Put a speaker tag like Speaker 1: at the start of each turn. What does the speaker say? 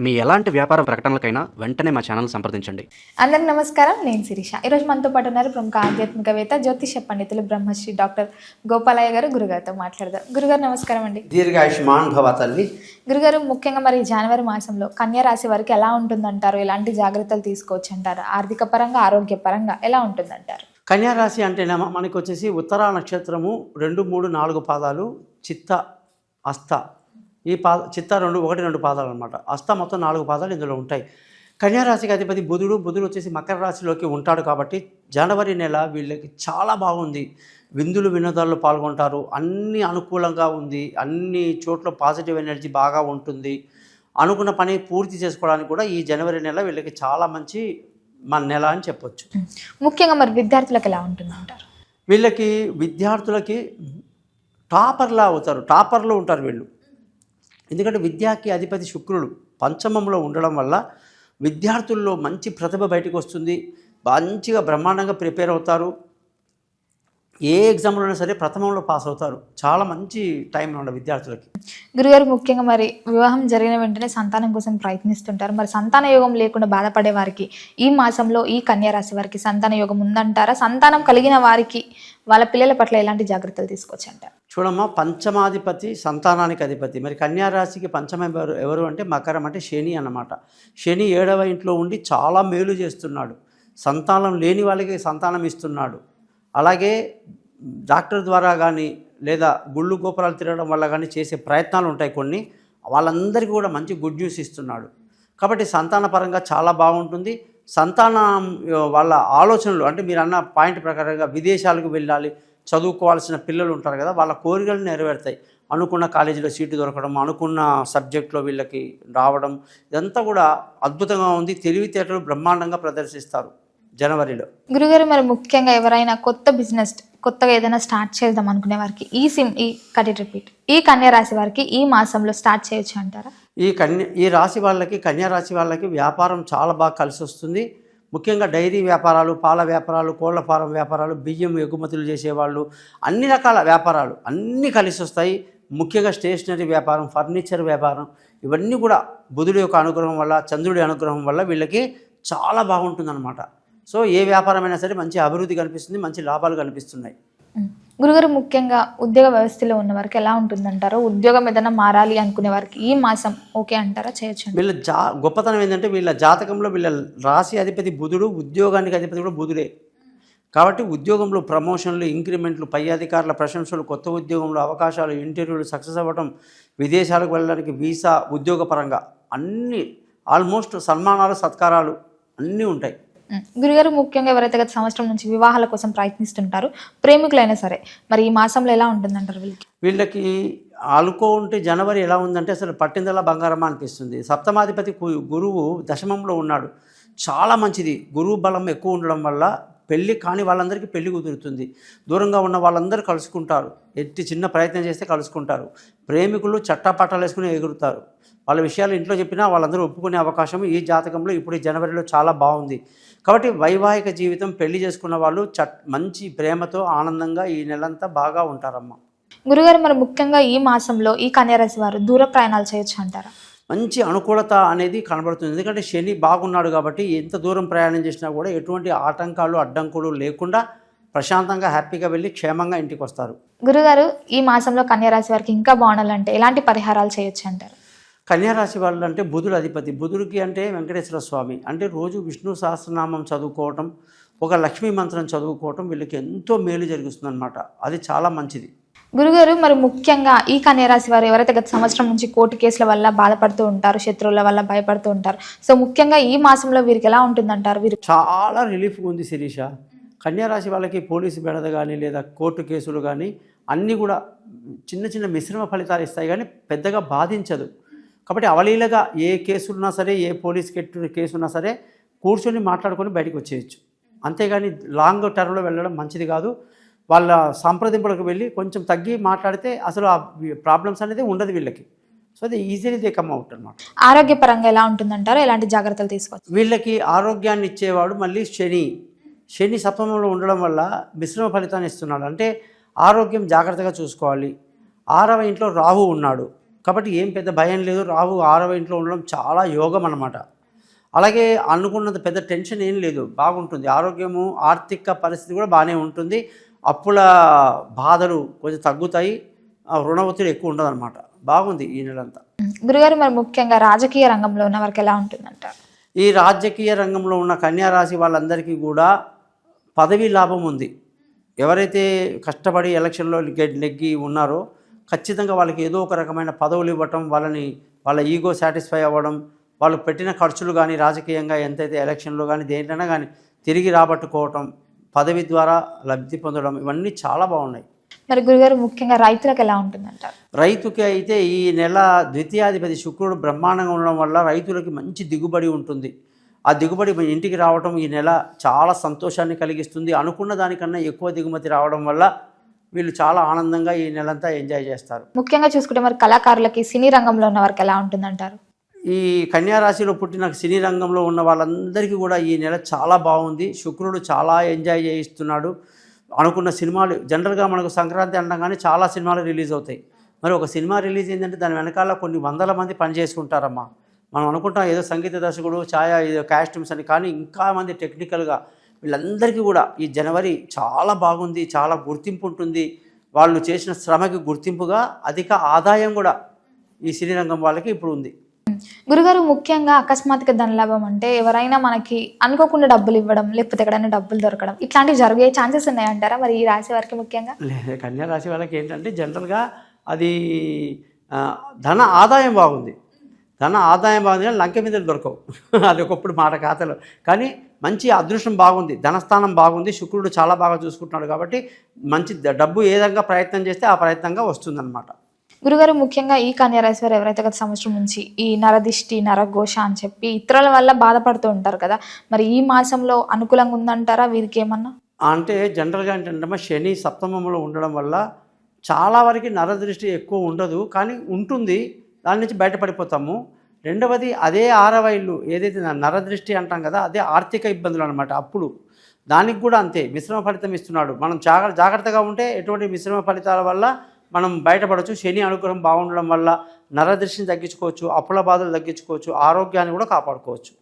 Speaker 1: మీ ఎలాంటి వ్యాపార ప్రకటనలకైనా వెంటనే మా ఛానల్ సంప్రదించండి.
Speaker 2: అందరికి నమస్కారం నేను శిరీష. ఈరోజు మనతో పాటు ఉన్నారు ప్రముఖ ఆధ్యాత్మికవేత్త జ్యోతిష పండితులు బ్రహ్మశ్రీ డాక్టర్ గోపాలయ్య గారు. గురుగారితో మాట్లాడదాం. గురుగారు నమస్కారం అండి.
Speaker 3: దీర్ఘాయుష్మాన్ భవ తల్లి.
Speaker 2: గురుగారు ముఖ్యంగా మరి జనవరి మాసంలో కన్యా రాశి వారికి ఎలా ఉంటుందంటారు? ఎలాంటి జాగ్రత్తలు తీసుకోవచ్చు అంటారు ఆర్థిక పరంగా ఆరోగ్య పరంగా ఎలా ఉంటుందంటారు?
Speaker 3: కన్యారాశి అంటేనేమో మనకి వచ్చేసి ఉత్తరా నక్షత్రము రెండు మూడు నాలుగు పాదాలు చిత్త అస్త. ఈ పా చిత్త రెండు ఒకటి రెండు పాదాలు అనమాట అస్త మొత్తం నాలుగు పాదాలు ఇందులో ఉంటాయి. కన్యారాశికి అధిపతి బుధుడు బుధుడు వచ్చేసి మకర రాశిలోకి ఉంటాడు కాబట్టి జనవరి నెల వీళ్ళకి చాలా బాగుంది. విందులు వినోదాల్లో పాల్గొంటారు. అన్ని అనుకూలంగా ఉంది. అన్ని చోట్ల పాజిటివ్ ఎనర్జీ బాగా ఉంటుంది. అనుకున్న పని పూర్తి చేసుకోవడానికి కూడా ఈ జనవరి నెల వీళ్ళకి చాలా మంచి మన నెల అని చెప్పొచ్చు.
Speaker 2: ముఖ్యంగా మరి విద్యార్థులకు ఎలా ఉంటుందంటారు?
Speaker 3: వీళ్ళకి విద్యార్థులకి టాపర్లా అవుతారు. టాపర్లో ఉంటారు వీళ్ళు. ఎందుకంటే విద్యాకి అధిపతి శుక్రుడు పంచమంలో ఉండడం వల్ల విద్యార్థుల్లో మంచి ప్రతిభ బయటకు వస్తుంది. మంచిగా బ్రహ్మాండంగా ప్రిపేర్ అవుతారు. ఏ ఎగ్జామ్లో అయినా సరే ప్రథమంలో పాస్ అవుతారు. చాలా మంచి టైం ఉన్న విద్యార్థులకి.
Speaker 2: గురుగారు ముఖ్యంగా మరి వివాహం జరిగిన వెంటనే సంతానం కోసం ప్రయత్నిస్తుంటారు. మరి సంతాన యోగం లేకుండా బాధపడే వారికి ఈ మాసంలో ఈ కన్యా రాశి వారికి సంతాన యోగం ఉందంటారా? సంతానం కలిగిన వారికి వాళ్ళ పిల్లల పట్ల ఎలాంటి జాగ్రత్తలు తీసుకోవచ్చు అంటారు
Speaker 3: చూడమ్మా పంచమాధిపతి సంతానానికి అధిపతి. మరి కన్యా రాశికి పంచమ ఎవరు ఎవరు అంటే మకరం అంటే శని అన్నమాట. శని ఏడవ ఇంట్లో ఉండి చాలా మేలు చేస్తున్నాడు. సంతానం లేని వాళ్ళకి సంతానం ఇస్తున్నాడు. అలాగే డాక్టర్ ద్వారా కానీ లేదా గుళ్ళు గోపురాలు తిరగడం వల్ల కానీ చేసే ప్రయత్నాలు ఉంటాయి కొన్ని. వాళ్ళందరికీ కూడా మంచి గుడ్ న్యూస్ ఇస్తున్నాడు. కాబట్టి సంతాన పరంగా చాలా బాగుంటుంది. సంతానం వాళ్ళ ఆలోచనలు అంటే మీరు అన్న పాయింట్ ప్రకారంగా విదేశాలకు వెళ్ళాలి చదువుకోవాల్సిన పిల్లలు ఉంటారు కదా వాళ్ళ కోరికలు నెరవేరుతాయి. అనుకున్న కాలేజీలో సీటు దొరకడం అనుకున్న సబ్జెక్ట్లో వీళ్ళకి రావడం ఇదంతా కూడా అద్భుతంగా ఉంది. తెలివితేటలు బ్రహ్మాండంగా ప్రదర్శిస్తారు. జనవరిలో.
Speaker 2: గురుగారు మరి ముఖ్యంగా ఎవరైనా కొత్త బిజినెస్ కొత్తగా ఏదైనా స్టార్ట్ చేద్దాం అనుకునే వారికి ఈ సిమ్ ఈ కటి రిపీట్ ఈ కన్యా రాశి వారికి ఈ మాసంలో స్టార్ట్ చేయొచ్చు అంటారా?
Speaker 3: ఈ కన్య ఈ రాశి వాళ్ళకి కన్యా రాశి వాళ్ళకి వ్యాపారం చాలా బాగా కలిసి వస్తుంది. ముఖ్యంగా డైరీ వ్యాపారాలు పాల వ్యాపారాలు కోళ్ళ ఫారం వ్యాపారాలు బియ్యం ఎగుమతులు చేసేవాళ్ళు అన్ని రకాల వ్యాపారాలు అన్నీ కలిసి వస్తాయి. ముఖ్యంగా స్టేషనరీ వ్యాపారం ఫర్నిచర్ వ్యాపారం ఇవన్నీ కూడా బుధుడి యొక్క అనుగ్రహం వల్ల చంద్రుడి అనుగ్రహం వల్ల వీళ్ళకి చాలా బాగుంటుందన్నమాట. సో ఏ వ్యాపారమైనా సరే మంచి అభివృద్ధి కనిపిస్తుంది మంచి లాభాలు కనిపిస్తున్నాయి.
Speaker 2: గురుగారు ముఖ్యంగా ఉద్యోగ వ్యవస్థలో ఉన్న వారికి ఎలా ఉంటుందంటారో ఉద్యోగం ఏదైనా మారాలి అనుకునే వారికి ఈ మాసం ఓకే అంటారా చేయొచ్చు?
Speaker 3: వీళ్ళ జా గొప్పతనం ఏంటంటే వీళ్ళ జాతకంలో వీళ్ళ రాశి అధిపతి బుధుడు ఉద్యోగానికి అధిపతి కూడా బుధుడే కాబట్టి ఉద్యోగంలో ప్రమోషన్లు ఇంక్రిమెంట్లు పై అధికారుల ప్రశంసలు కొత్త ఉద్యోగంలో అవకాశాలు ఇంటర్వ్యూలు సక్సెస్ అవ్వడం విదేశాలకు వెళ్ళడానికి వీసా ఉద్యోగపరంగా అన్ని ఆల్మోస్ట్ సన్మానాలు సత్కారాలు అన్నీ ఉంటాయి.
Speaker 2: గురుగారు ముఖ్యంగా ఎవరైతే గత సంవత్సరం నుంచి వివాహాల కోసం ప్రయత్నిస్తుంటారు ప్రేమికులైనా సరే మరి ఈ మాసంలో ఎలా ఉంటుందంటారు వీళ్ళకి?
Speaker 3: వీళ్ళకి ఆలుకో ఉంటే జనవరి ఎలా ఉందంటే అసలు పట్టిందలా బంగారమా అనిపిస్తుంది. సప్తమాధిపతి గురువు దశమంలో ఉన్నాడు. చాలా మంచిది. గురువు బలం ఎక్కువ ఉండడం వల్ల పెళ్ళి కాని వాళ్ళందరికీ పెళ్ళి కుదురుతుంది. దూరంగా ఉన్న వాళ్ళందరూ కలుసుకుంటారు. ఎట్టి చిన్న ప్రయత్నం చేస్తే కలుసుకుంటారు. ప్రేమికులు చట్టపట్టాలు వేసుకుని ఎగురుతారు. వాళ్ళ విషయాలు ఇంట్లో చెప్పినా వాళ్ళందరూ ఒప్పుకునే అవకాశం ఈ జాతకంలో ఇప్పుడు ఈ జనవరిలో చాలా బాగుంది. కాబట్టి వైవాహిక జీవితం పెళ్ళి చేసుకున్న వాళ్ళు చట్ మంచి ప్రేమతో ఆనందంగా ఈ నెలంతా బాగా ఉంటారమ్మా.
Speaker 2: గురుగారు మరి ముఖ్యంగా ఈ మాసంలో ఈ కన్యారాశి వారు దూర ప్రయాణాలు చేయొచ్చు అంటారా?
Speaker 3: మంచి అనుకూలత అనేది కనబడుతుంది. ఎందుకంటే శని బాగున్నాడు కాబట్టి ఎంత దూరం ప్రయాణం చేసినా కూడా ఎటువంటి ఆటంకాలు అడ్డంకులు లేకుండా ప్రశాంతంగా హ్యాపీగా వెళ్ళి క్షేమంగా ఇంటికి వస్తారు.
Speaker 2: గురుగారు ఈ మాసంలో కన్యా రాశి వారికి ఇంకా బాగుండాలంటే ఎలాంటి పరిహారాలు చేయొచ్చు అంటారు?
Speaker 3: కన్యారాశి వాళ్ళు అంటే బుధుడు అధిపతి. బుధుడికి అంటే వెంకటేశ్వర స్వామి. అంటే రోజు విష్ణు సహస్రనామం చదువుకోవటం ఒక లక్ష్మీ మంత్రం చదువుకోవటం వీళ్ళకి ఎంతో మేలు జరుగుతుందన్నమాట. అది చాలా మంచిది.
Speaker 2: గురుగారు మరి ముఖ్యంగా ఈ కన్యరాశి వారు ఎవరైతే గత సంవత్సరం నుంచి కోర్టు కేసుల వల్ల బాధపడుతూ ఉంటారు శత్రువుల వల్ల భయపడుతూ ఉంటారు సో ముఖ్యంగా ఈ మాసంలో వీరికి ఎలా ఉంటుందంటారు? వీరు
Speaker 3: చాలా రిలీఫ్ ఉంది శిరీష. కన్యారాశి వాళ్ళకి పోలీసు బెడద కానీ లేదా కోర్టు కేసులు కానీ అన్నీ కూడా చిన్న చిన్న మిశ్రమ ఫలితాలు ఇస్తాయి కానీ పెద్దగా బాధించదు. కాబట్టి అవలీలగా ఏ కేసు ఉన్నా సరే ఏ పోలీస్ కెట్టు కేసు ఉన్నా సరే కూర్చొని మాట్లాడుకొని బయటకు వచ్చేయచ్చు. అంతేగాని లాంగ్ టర్మ్లో వెళ్ళడం మంచిది కాదు. వాళ్ళ సంప్రదింపులకు వెళ్ళి కొంచెం తగ్గి మాట్లాడితే అసలు ఆ ప్రాబ్లమ్స్ అనేది ఉండదు వీళ్ళకి. సో అది ఈజీలీ దే కమ్ అవుట్ అనమాట
Speaker 2: ఆరోగ్యపరంగా ఎలా ఉంటుందంటారు? ఎలాంటి జాగ్రత్తలు తీసుకోవచ్చు?
Speaker 3: వీళ్ళకి ఆరోగ్యాన్ని ఇచ్చేవాడు మళ్ళీ శని. శని సప్తమంలో ఉండడం వల్ల మిశ్రమ ఫలితాన్ని ఇస్తున్నాడు. అంటే ఆరోగ్యం జాగ్రత్తగా చూసుకోవాలి. ఆరవ ఇంట్లో రాహు ఉన్నాడు. కాబట్టి ఏం పెద్ద భయం లేదు. రాహు ఆరవ ఇంట్లో ఉండడం చాలా యోగం అన్నమాట. అలాగే అనుకున్నంత పెద్ద టెన్షన్ ఏం లేదు. బాగుంటుంది. ఆరోగ్యము ఆర్థిక పరిస్థితి కూడా బాగానే ఉంటుంది. అప్పుల బాధలు కొంచెం తగ్గుతాయి ఆ రుణ ఒత్తిడి ఎక్కువ ఉండదన్నమాట. బాగుంది ఈ నెలంతా.
Speaker 2: గురుగారు మరి ముఖ్యంగా రాజకీయ రంగంలో ఉన్న వారికి ఎలా ఉంటుందంటారు
Speaker 3: ఈ రాజకీయ రంగంలో ఉన్న కన్యా రాశి వాళ్ళందరికీ కూడా పదవీ లాభం ఉంది. ఎవరైతే కష్టపడి ఎలక్షన్లో నెగ్గి ఉన్నారో ఖచ్చితంగా వాళ్ళకి ఏదో ఒక రకమైన పదవులు ఇవ్వటం వాళ్ళని వాళ్ళ ఈగో సాటిస్ఫై అవ్వడం వాళ్ళు పెట్టిన ఖర్చులు కానీ రాజకీయంగా ఎంతైతే ఎలక్షన్లో కానీ దేంట్లైనా కానీ తిరిగి రాబట్టుకోవటం పదవి ద్వారా లబ్ధి పొందడం ఇవన్నీ చాలా బాగున్నాయి.
Speaker 2: మరి గురుగారు ముఖ్యంగా రైతులకు ఎలా ఉంటుందంటారు?
Speaker 3: రైతుకి అయితే ఈ నెల ద్వితీయాధిపతి శుక్రుడు బ్రహ్మాండంగా ఉండడం వల్ల రైతులకి మంచి దిగుబడి ఉంటుంది. ఆ దిగుబడి ఇంటికి రావడం ఈ నెల చాలా సంతోషాన్ని కలిగిస్తుంది. అనుకున్న దానికన్నా ఎక్కువ దిగుమతి రావడం వల్ల వీళ్ళు చాలా ఆనందంగా ఈ నెలంతా ఎంజాయ్ చేస్తారు.
Speaker 2: ముఖ్యంగా చూసుకుంటే మరి కళాకారులకి సినీ రంగంలో ఉన్న వారికి ఎలా ఉంటుందంటారు?
Speaker 3: ఈ కన్యారాశిలో పుట్టిన సినీ రంగంలో ఉన్న వాళ్ళందరికీ కూడా ఈ నెల చాలా బాగుంది. శుక్రుడు చాలా ఎంజాయ్ చేయిస్తున్నాడు. అనుకున్న సినిమాలు జనరల్గా మనకు సంక్రాంతి అనగానే చాలా సినిమాలు రిలీజ్ అవుతాయి. మరి ఒక సినిమా రిలీజ్ అయిందంటే దాని వెనకాల కొన్ని వందల మంది పని చేసుకుంటారమ్మా. మనం అనుకుంటాం ఏదో సంగీత దర్శకుడు ఛాయా ఏదో కాస్ట్యూమ్స్ అని కానీ ఇంకా మంది టెక్నికల్గా వీళ్ళందరికీ కూడా ఈ జనవరి చాలా బాగుంది చాలా గుర్తింపు ఉంటుంది. వాళ్ళు చేసిన శ్రమకి గుర్తింపుగా అధిక ఆదాయం కూడా ఈ సినీ రంగం వాళ్ళకి ఇప్పుడు ఉంది.
Speaker 2: గురుగారు ముఖ్యంగా అకస్మాత్తుగా ధనలాభం అంటే ఎవరైనా మనకి అనుకోకుండా డబ్బులు ఇవ్వడం లేకపోతే ఎక్కడైనా డబ్బులు దొరకడం ఇట్లాంటివి జరిగే ఛాన్సెస్ ఉన్నాయంటారా మరి ఈ రాశి వారికి ముఖ్యంగా?
Speaker 3: లేదు కన్యా రాశి వాళ్ళకి ఏంటంటే జనరల్గా అది ధన ఆదాయం బాగుంది. ధన ఆదాయం బాగుంది కానీ లంక మీద దొరకవు. అది ఒకప్పుడు మాట ఖాతాలో కానీ మంచి అదృష్టం బాగుంది. ధనస్థానం బాగుంది. శుక్రుడు చాలా బాగా చూసుకుంటున్నాడు కాబట్టి మంచి డబ్బు ఏ విధంగా ప్రయత్నం చేస్తే ఆ ప్రయత్నంగా వస్తుందన్నమాట.
Speaker 2: గురుగారు ముఖ్యంగా ఈ కన్యా వారు ఎవరైతే గత సంవత్సరం నుంచి ఈ నరదిష్టి నరఘోష అని చెప్పి ఇతరుల వల్ల బాధపడుతూ ఉంటారు కదా మరి ఈ మాసంలో అనుకూలంగా ఉందంటారా? వీరికి ఏమన్నా
Speaker 3: అంటే జనరల్గా ఏంటంటే శని సప్తమంలో ఉండడం వల్ల చాలా వరకు నరదృష్టి ఎక్కువ ఉండదు కానీ ఉంటుంది. దాని నుంచి బయటపడిపోతాము. రెండవది అదే ఆరవ ఇల్లు ఏదైతే నరదృష్టి అంటాం కదా అదే ఆర్థిక ఇబ్బందులు అనమాట అప్పుడు. దానికి కూడా అంతే మిశ్రమ ఫలితం ఇస్తున్నాడు. మనం జాగ్ర జాగ్రత్తగా ఉంటే ఎటువంటి మిశ్రమ ఫలితాల వల్ల మనం బయటపడవచ్చు శని అనుగ్రహం బాగుండడం వల్ల నరదృష్టిని తగ్గించుకోవచ్చు అప్పుల బాధలు తగ్గించుకోవచ్చు ఆరోగ్యాన్ని కూడా కాపాడుకోవచ్చు.